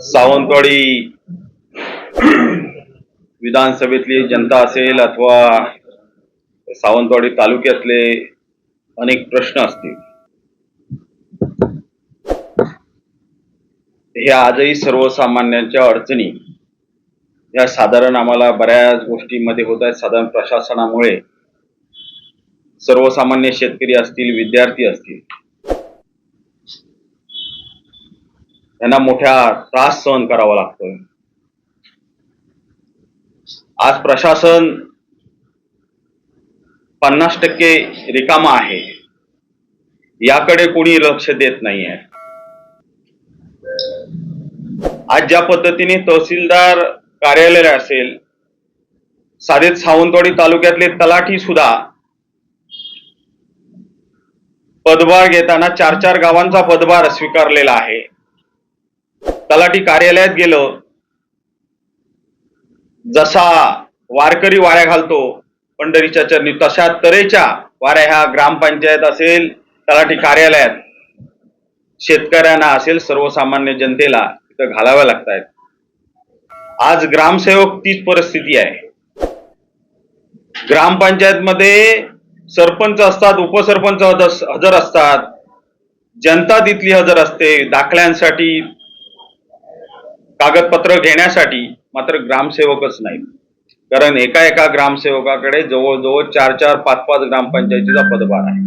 सावंतवाडी विधानसभेतली जनता असेल अथवा सावंतवाडी तालुक्यातले अनेक प्रश्न असतील. हे आजही सर्वसामान्यांच्या अडचणी. या साधारण आम्हाला बऱ्याच गोष्टींमध्ये होत आहेत. साधारण प्रशासनामुळे सर्वसामान्य शेतकरी असतील विद्यार्थी असतील यांना मोठ्या त्रास सहन करावा लागतोय. आज प्रशासन पन्नास टक्के रिकामा आहे. याकडे कोणी लक्ष देत नाहीये. आज ज्या पद्धतीने तहसीलदार कार्यालय असेल साधेच सावंतवाडी तालुक्यातले तलाठी सुद्धा पदभार घेताना चार चार गावांचा पदभार स्वीकारलेला आहे. तलाठी कार्यालयात गेलो. जसा वारकरी वाऱ्या घालतो पंढरीच्या चरणी तशा तऱ्हेच्या वाऱ्या ह्या ग्रामपंचायत असेल तलाठी कार्यालयात. शेतकऱ्यांना असेल सर्वसामान्य जनतेला तिथं घालाव्या लागत आहेत आज ग्रामसेवक तीच परिस्थिती आहे. ग्रामपंचायत मध्ये सरपंच असतात उपसरपंच हजर हजर असतात. जनता तिथली हजर असते. दाखल्यांसाठी कागदपत्र घेण्यासाठी मात्र ग्रामसेवकच नाहीत. कारण एका एका ग्रामसेवकाकडे जवळजवळ चार चार पाच पाच ग्रामपंचायतीचा पदभार आहे.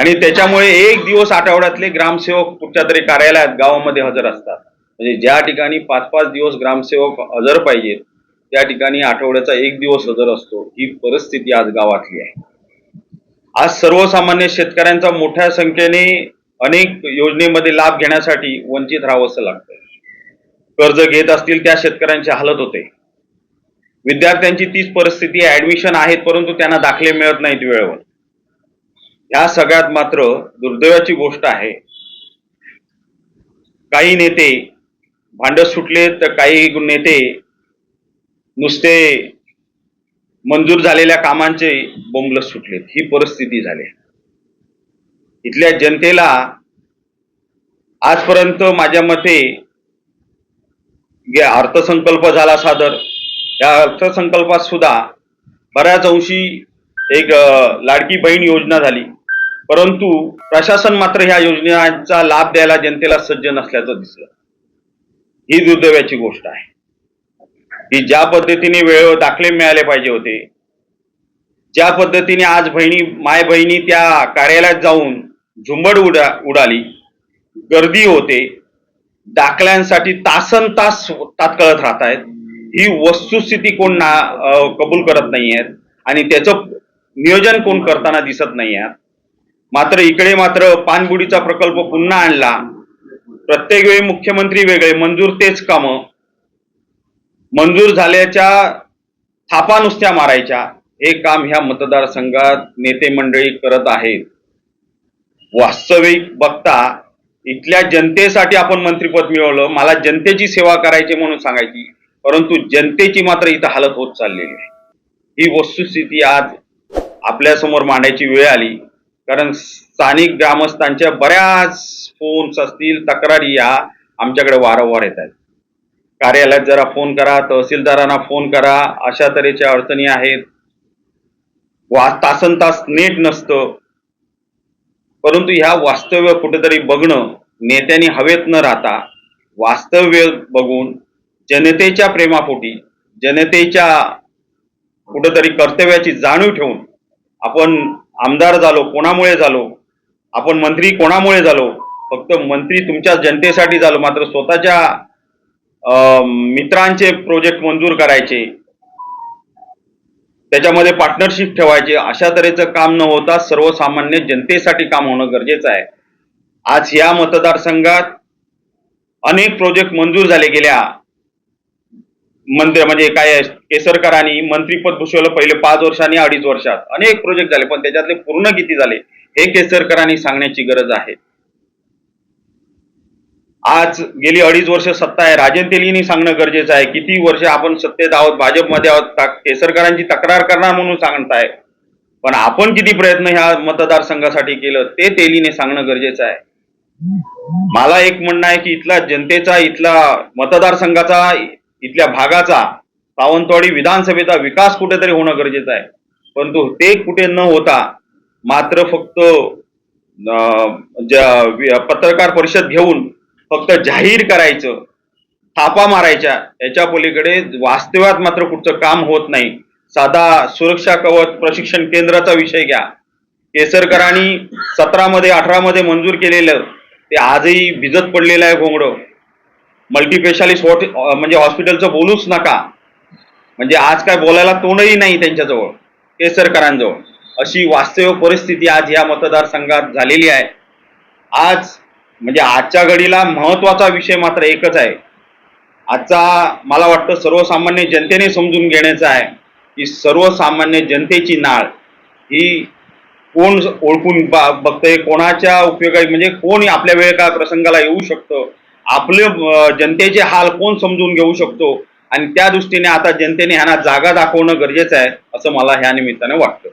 आणि त्याच्यामुळे एक दिवस आठवड्यातले ग्रामसेवक कुठच्या तरी कार्यालयात गावामध्ये हजर असतात. म्हणजे ज्या ठिकाणी पाच पाच दिवस ग्रामसेवक हजर पाहिजेत त्या ठिकाणी आठवड्याचा एक दिवस हजर असतो ही परिस्थिती आज गावातली आहे. आज सर्वसामान्य शेतकऱ्यांचा मोठ्या संख्येने अनेक योजनेमध्ये लाभ घेण्यासाठी वंचित राहावंसं लागतं कर्ज घेत असतील त्या शेतकऱ्यांची हालत होते. विद्यार्थ्यांची तीच परिस्थिती ऍडमिशन आहेत परंतु त्यांना दाखले मिळत नाहीत वेळेवर. ह्या सगळ्यात मात्र दुर्दैवाची गोष्ट आहे. काही नेते भांडत सुटले तर काही नेते नुसते मंजूर झालेल्या कामांचे बोंबलत सुटलेत. ही परिस्थिती झाली. इथल्या जनतेला आजपर्यंत माझ्या मते अर्थसंकल्प झाला सादर या अर्थसंकल्पात सुद्धा बऱ्याच अंशी एक लाडकी बहीण योजना झाली. परंतु प्रशासन मात्र ह्या योजनांचा लाभ द्यायला जनतेला सज्ज नसल्याचं दिसलं. ही दुर्दैवाची गोष्ट आहे. की ज्या पद्धतीने वेळेवर दाखले मिळाले पाहिजे होते ज्या पद्धतीने आज बहिणी माय बहिणी त्या कार्यालयात जाऊन झुंबड उडा उडाली गर्दी होते दाखल्यांसाठी तासन तास तात्कळत राहत आहेत. ही वस्तुस्थिती कोण ना कबूल करत नाही आहेत आणि त्याचं नियोजन कोण करताना दिसत नाही आहेत मात्र इकडे मात्र पाणबुडीचा प्रकल्प पुन्हा आणला. प्रत्येक वेळी मुख्यमंत्री वेगळे मंजूर तेच कामं. मंजूर झाल्याच्या थापा नुसत्या मारायच्या. हे काम ह्या मतदारसंघात नेते मंडळी करत आहेत. वास्तविक बघता इथल्या जनतेसाठी आपण मंत्रीपद मिळवलं मला जनतेची सेवा करायची म्हणून सांगायची परंतु जनतेची मात्र इथं हालत होत चाललेली आहे. ही वस्तुस्थिती आज आपल्यासमोर मांडायची वेळ आली कारण स्थानिक ग्रामस्थांच्या बऱ्याच फोन्स असतील तक्रारी या आमच्याकडे वारंवार येत आहेत. कार्यालयात जरा फोन करा तहसीलदारांना फोन करा अशा तऱ्हेच्या अडचणी आहेत. वा तासन तास नेट नसतं. परंतु ह्या वास्तव्य कुठेतरी बघणं नेत्यांनी हवेत न राहता वास्तव्य बघून जनतेच्या प्रेमापोटी जनतेच्या कुठेतरी कर्तव्याची जाणीव ठेवून आपण आमदार झालो कोणामुळे झालो आपण मंत्री कोणामुळे झालो फक्त मंत्री तुमच्या जनतेसाठी झालो मात्र स्वतःच्या मित्रांचे प्रोजेक्ट मंजूर करायचे त्याच्यामध्ये पार्टनरशिप ठेवायचे अशा तऱ्हेचं काम न होता सर्वसामान्य जनतेसाठी काम होणं गरजेचं आहे. आज या मतदारसंघात अनेक प्रोजेक्ट मंजूर झाले गेल्या. मंत्र म्हणजे काय केसरकरांनी मंत्रीपद भूषवलं पहिले पाच वर्षांनी अडीच वर्षात. अनेक प्रोजेक्ट झाले पण त्याच्यातले पूर्ण किती झाले हे केसरकरांनी सांगण्याची गरज आहे. आज गेली अडीच वर्ष सत्ता आहे. राजन तेलीनी सांगणं गरजेचं आहे. किती वर्ष आपण सत्तेत आहोत भाजपमध्ये आहोत केसरकरांची तक्रार करणार म्हणून सांगताय. पण आपण किती प्रयत्न ह्या मतदारसंघासाठी केलं ते तेलीने सांगणं गरजेचं आहे. मला एक म्हणणं आहे की इथला जनतेचा इथला मतदारसंघाचा इथल्या भागाचा सावंतवाडी विधानसभेचा विकास कुठेतरी होणं गरजेचं आहे. परंतु ते कुठे न होता मात्र फक्त अं, पत्रकार परिषद घेऊन फक्त जाहीर करायचं थापा मारायच्या याच्या पलीकडे वास्तव्यात मात्र कुठचं काम होत नाही. साधा सुरक्षा कवच प्रशिक्षण केंद्राचा विषय घ्या. केसरकरांनी सतरा मध्ये अठरा मध्ये मंजूर केलेलं ते आजही भिजत पडलेलं आहे घोंगडं. मल्टीस्पेशालिस्ट म्हणजे हॉस्पिटलचं बोलूच नका. म्हणजे आज काय बोलायला तोंडही नाही त्यांच्याजवळ केसरकरांजवळ. अशी वास्तव परिस्थिती आज या मतदारसंघात झालेली आहे. आज म्हणजे आजच्या घडीला महत्त्वाचा विषय मात्र एकच आहे. आजचा मला वाटतं सर्वसामान्य जनतेने समजून घेण्याचा आहे की सर्वसामान्य जनतेची नाळ ही कोण ओळखून बा- बघतंय कोणाच्या उपयोगाची म्हणजे कोण आपल्या वेळ का प्रसंगाला येऊ शकतं? आपले जनतेचे हाल कोण समजून घेऊ शकतो? आणि त्या दृष्टीने आता जनतेने ह्यांना जागा दाखवणं गरजेचं आहे असं मला ह्या निमित्ताने वाटतं.